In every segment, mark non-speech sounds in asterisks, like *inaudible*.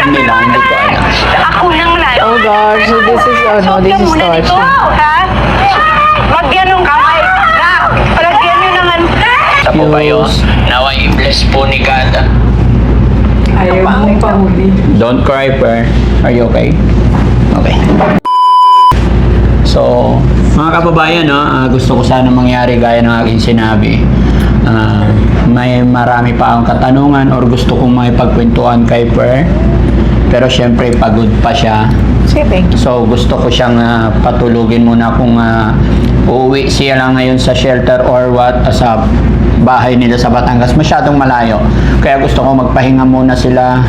YouTube nila, hindi ko alam. Ako nang na. Oh gosh, so this is, oh no, this is torture. Ha? Magyanong kamay. Na, palagyan nyo naman. Sa po kayo, naway bless po ni God. Ayaw mong pahuli. Don't cry, Per. Are you okay? Okay. So, mga kababayan, no, ah, gusto ko sana mangyari gaya ng aking sinabi. Ah, may marami pa akong katanungan or gusto kong may pagkwentuhan kay Per. Pero syempre, pagod pa siya. Sige, thank you. So, gusto ko siyang ah, patulugin muna kung ah, uuwi siya lang ngayon sa shelter or what, ah, sa bahay nila sa Batangas. Masyadong malayo. Kaya gusto ko magpahinga muna sila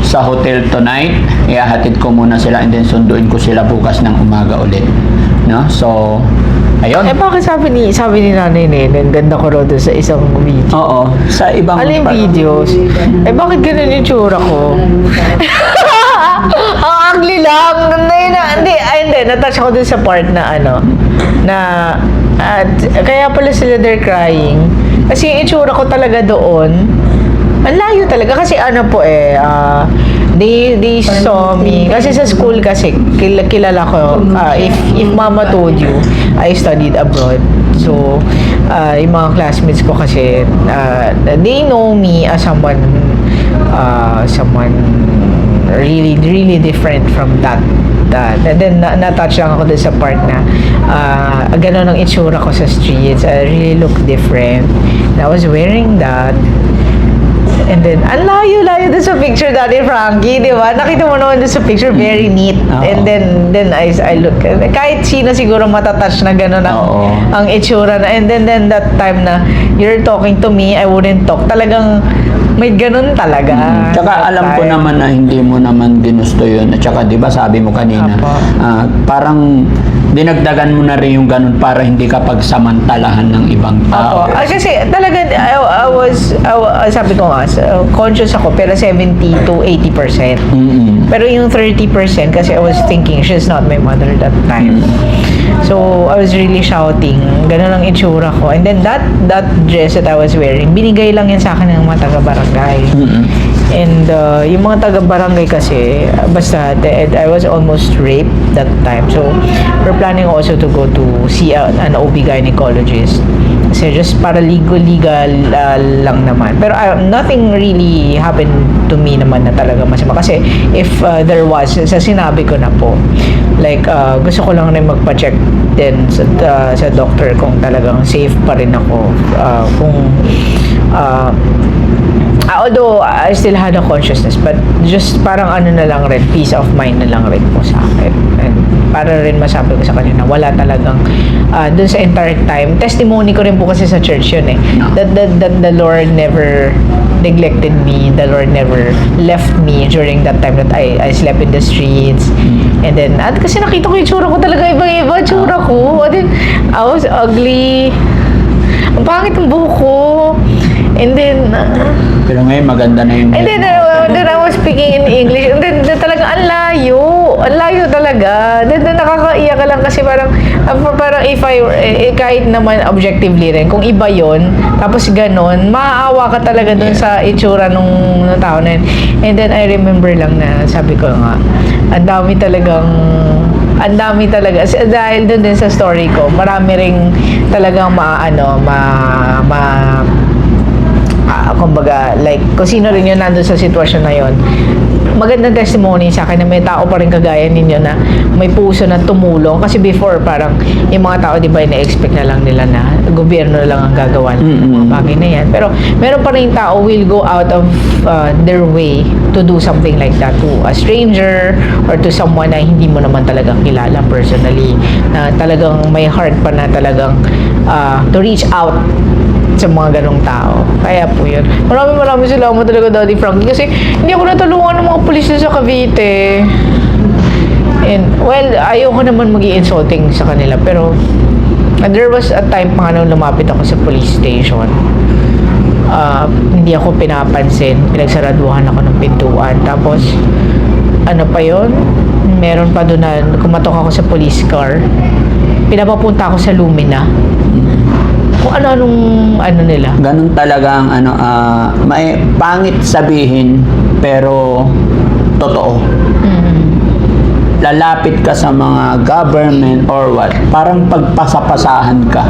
sa hotel tonight. Ihahatid ko muna sila and then sunduin ko sila bukas ng umaga ulit. No? So, ayun. Eh bakit sabi ni sabi ni Nanay Nene, ang ganda ko raw doon sa isang video. Oo, sa ibang par- videos? Eh bakit ganun yung tsura ko? *laughs* Ang ugly lang. Hindi, na, hindi, ay, hindi. Natouch ako dun sa part na ano, na, at, kaya pala sila they're crying. Kasi yung itsura ko talaga doon, ang layo talaga. Kasi ano po eh, ah, they, they saw me. Kasi sa school kasi, kil- kilala ko, ah, if, if mama told you, I studied abroad. So, ah, yung mga classmates ko kasi, ah, they know me as someone, ah, someone really, really different from that. that. And then, na- na-touch lang ako dun sa part na ah, ganun ang itsura ko sa streets. I really look different. And I was wearing that. And then, ang layo-layo dun sa picture dati, Frankie, di ba? Nakita mo naman dun sa picture, very neat. Oo. And then, then I, I look, kahit sino siguro matatouch na gano'n ang, Oo. ang itsura na. And then, then that time na you're talking to me, I wouldn't talk. Talagang, may ganun talaga. Mm. Tsaka That alam ko time. naman na hindi mo naman ginusto yun. At tsaka di ba sabi mo kanina, Apo. ah, parang dinagdagan mo na rin yung ganun para hindi ka pagsamantalahan ng ibang tao. Opo. Ah, kasi talaga, I, I was, I, wa- sabi ko nga, so, conscious ako, pero 70 to 80%. Mm-mm. Pero yung 30% kasi I was thinking she's not my mother that time. So I was really shouting. Ganun ang itsura ko. And then that that dress that I was wearing, binigay lang yan sa akin ng mga taga-barangay. Mm-mm. And uh, yung mga taga-barangay kasi, basta the- I was almost raped that time. So we're planning also to go to see an OB gynecologist. Kasi just para legal-legal uh, lang naman. Pero uh, nothing really happened to me naman na talaga masama. Kasi if uh, there was, sa sinabi ko na po, like uh, gusto ko lang rin magpa-check din sa, uh, sa doctor kung talagang safe pa rin ako. Uh, kung uh, Ah, although I still had a consciousness but just parang ano na lang rin peace of mind na lang rin po sa akin. And para rin masabi ko sa kanya na wala talagang ah, dun sa entire time. Testimony ko rin po kasi sa church yun eh. That, that, that the Lord never neglected me the Lord never left me during that time that I, I slept in the streets. And then at kasi nakita ko yung tsura ko talaga ibang-iba tsura ko. And then I was ugly. Ang pangit ng buhok ko and then ah, Pero ngayon maganda na yung And then, uh, then I was speaking in English. And then, then talaga, ang layo. Ang layo talaga. Then, then nakakaiyak ka lang kasi parang, uh, parang if I, eh, kahit naman objectively rin, kung iba yon tapos ganon, maaawa ka talaga dun sa itsura nung, nung tao na yun. And then, I remember lang na, sabi ko nga, ang dami talagang, ang dami talaga, s- dahil dun din sa story ko, marami ring talagang maano, ma, ma, ah, kumbaga, like, kung sino rin yun nandun sa sitwasyon na yon magandang testimony sa akin na may tao pa rin kagaya ninyo na may puso na tumulong. Kasi before, parang yung mga tao, di ba, ina-expect na lang nila na gobyerno na lang ang gagawa ng Mm-mm. mga bagay na yan. Pero meron pa rin tao will go out of uh, their way to do something like that to a stranger or to someone na hindi mo naman talagang kilala personally na talagang may heart pa na talagang uh, to reach out sa mga ganong tao. Kaya po yun. Maraming maraming salamat talaga, Daddy Frankie. Kasi hindi ako natulungan ng mga pulis na sa Cavite. And, well, ayoko naman mag insulting sa kanila. Pero, uh, there was a time pa nga nung lumapit ako sa police station. Ah, hindi ako pinapansin. Pinagsaraduhan ako ng pintuan. Tapos, ano pa yon Meron pa doon na kumatok ako sa police car. Pinapapunta ako sa Lumina kung ano-anong ano nila. Ganun talaga ang ano, ah, may pangit sabihin, pero totoo. Lalapit ka sa mga government or what, parang pagpasapasahan ka.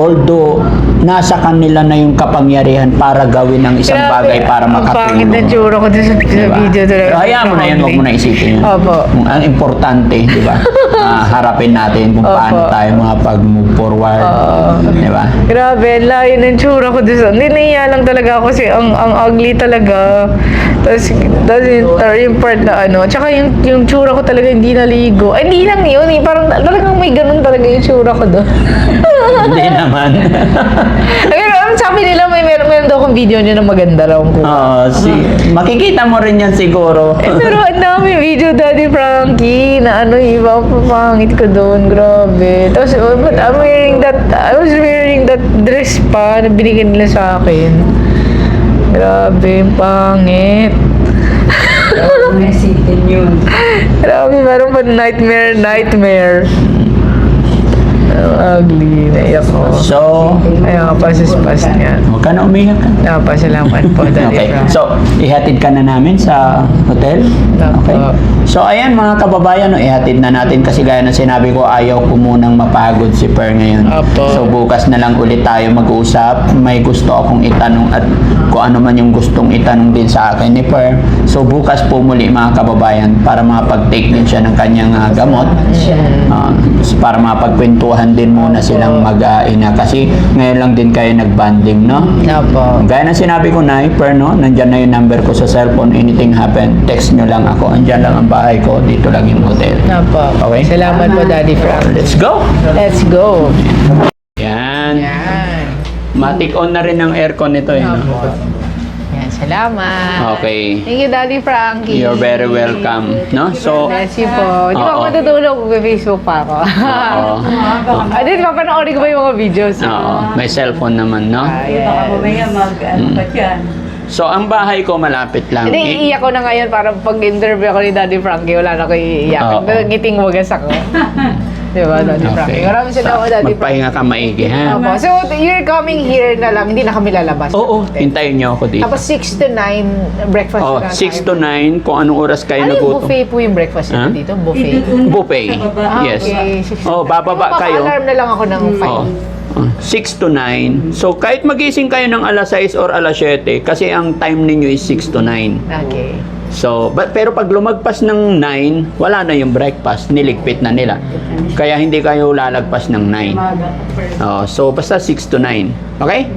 Although, nasa kanila na yung kapangyarihan para gawin ang isang bagay para Ang pangit na makatulong. tsura ko dun sa, sa Diba? video talaga. Hayaan mo na yan, huwag mo na isipin yun. Opo. Ang importante, di ba? *laughs* Ah, harapin natin kung paano Opo. tayo mga pag-move forward. Oo. Di ba? Grabe, layo ng tsura ko dun sa... Niniya lang talaga ako kasi ang, ang ugly talaga. Tapos, tapos yung, yung part na ano, tsaka yung, yung tsura ko talaga hindi naligo. Ay, hindi lang yun eh. Parang talagang may ganun talaga yung tsura ko doon. Hindi naman. *laughs* Pero ang sabi nila, may meron, meron daw akong video niya na maganda raw ko. Oo, si, makikita mo rin yan siguro. Eh, pero ang dami video, Daddy Frankie, na ano, iba ang papangit ko doon, grabe. Tapos, oh, but I'm wearing that, I was wearing that dress pa na binigyan nila sa akin. Grabe, ang pangit. Messaging yun. Grabe, parang pa nightmare, nightmare. Naiyak ko. So, pasispas niya. huwag ka na umiyak ka. Napasalamat po, Daddy Okay. Frankie. So, ihatid ka na namin sa hotel. Opo. Okay. So, ayan mga kababayan, no, ihatid na natin kasi gaya na sinabi ko, ayaw ko munang mapagod si Per ngayon. Opo. So, bukas na lang ulit tayo mag-usap. May gusto akong itanong at kung ano man yung gustong itanong din sa akin ni Per. So, bukas po muli mga kababayan para makapag-take din siya ng kanyang ah, gamot. Ah, para mapagkwentuhan din muna silang mag-aina kasi ngayon lang din kayo nag-banding, no? Opo. Gaya na sinabi ko na, per no, nandyan na yung number ko sa cellphone, anything happen, text nyo lang ako. Andyan lang ang bahay ko, dito lang yung hotel. Opo. Okay. Salamat po, Daddy Frankie. Let's go! Let's go. Yan. Yan. Matik on na rin ang aircon nito eh. No? Yan, salamat. Okay. Thank you, Daddy Frankie. You're very welcome. No? So, Bless you po. Di ba ako Oo. matutulog? Facebook pa ako. oo. Ah, di ba panoorin ko ba yung mga videos? Oo. May cellphone naman, no? Ay, baka mamaya mag, ano pa dyan. So, ang bahay ko malapit lang. Hindi, I- iiyak ko na ngayon para pag interview ako ni Daddy Frankie, wala na ko iiyak. Oo. Ngiting wagas ako. *laughs* Di ba, Daddy Frankie? Maraming salamat, Daddy Frankie. Magpahinga ka maigi, ha? Opo. So, you're coming here na lang, hindi na kami lalabas. Oo, hintayin nyo ako dito. Tapos 6 to 9, breakfast Oh, na 6 tayo. to 9, kung anong oras kayo Ano yung nagutom. buffet po yung breakfast nyo dito? Buffet? Buffet. Ah, Yes. okay. Oh, bababa kayo. alarm na lang ako ng 5. Oh. 6 to 9. So, kahit magising kayo ng alas 6 or alas 7, kasi ang time ninyo is 6 to 9. Okay. So, but, pero pag lumagpas ng 9, wala na yung breakfast. Niligpit na nila. Kaya hindi kayo lalagpas ng 9. Umaga first. Oh, so, basta 6 to 9. Okay?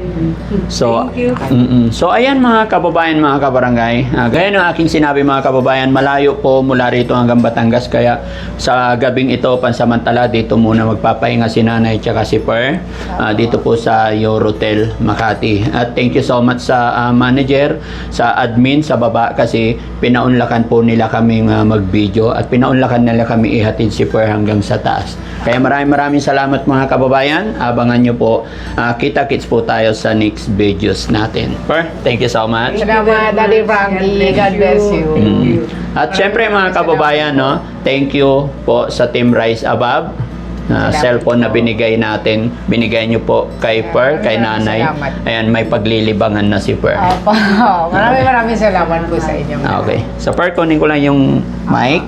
So, mm so ayan mga kababayan, mga kabarangay. Ah, gaya ng aking sinabi mga kababayan, malayo po mula rito hanggang Batangas. Kaya sa gabing ito, pansamantala, dito muna magpapahinga si nanay at si Per. Ah, dito po sa Eurotel Makati. At thank you so much sa ah, manager, sa admin, sa baba kasi pinaunlakan po nila kaming ah, mag-video at pinaunlakan nila kami ihatid si Per hanggang sa taas. Kaya maraming maraming salamat mga kababayan. Abangan nyo po. Ah, kita-kits po tayo sa next videos natin. Per, thank you so much. Salamat, Daddy Frankie. God bless you. Mm. At syempre mga kababayan, no, thank you po sa Team Rise Above. Na cellphone na binigay natin, binigay nyo po kay Per, kay Maraming nanay. salamat. Ayan, may paglilibangan na si Per. Opo. *laughs* Maraming maraming salamat po sa inyo. Ah, Okay. So Per, kunin ko lang yung mic.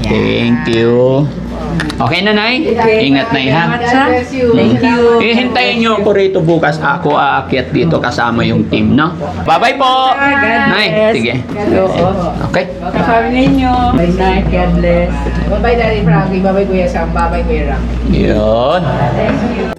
Thank you. Okay na, Nay? Ingat na ha. Bless you. Thank you. Eh, hintayin nyo ako rito bukas. Ako aakyat dito kasama yung team, no? Bye-bye po! Nay, sige. Okay. Kasama ninyo. Good night. God bless. Bye-bye, Daddy Frankie. Bye-bye, Kuya Sam. Bye-bye, Kuya Ram. Yun. Thank you.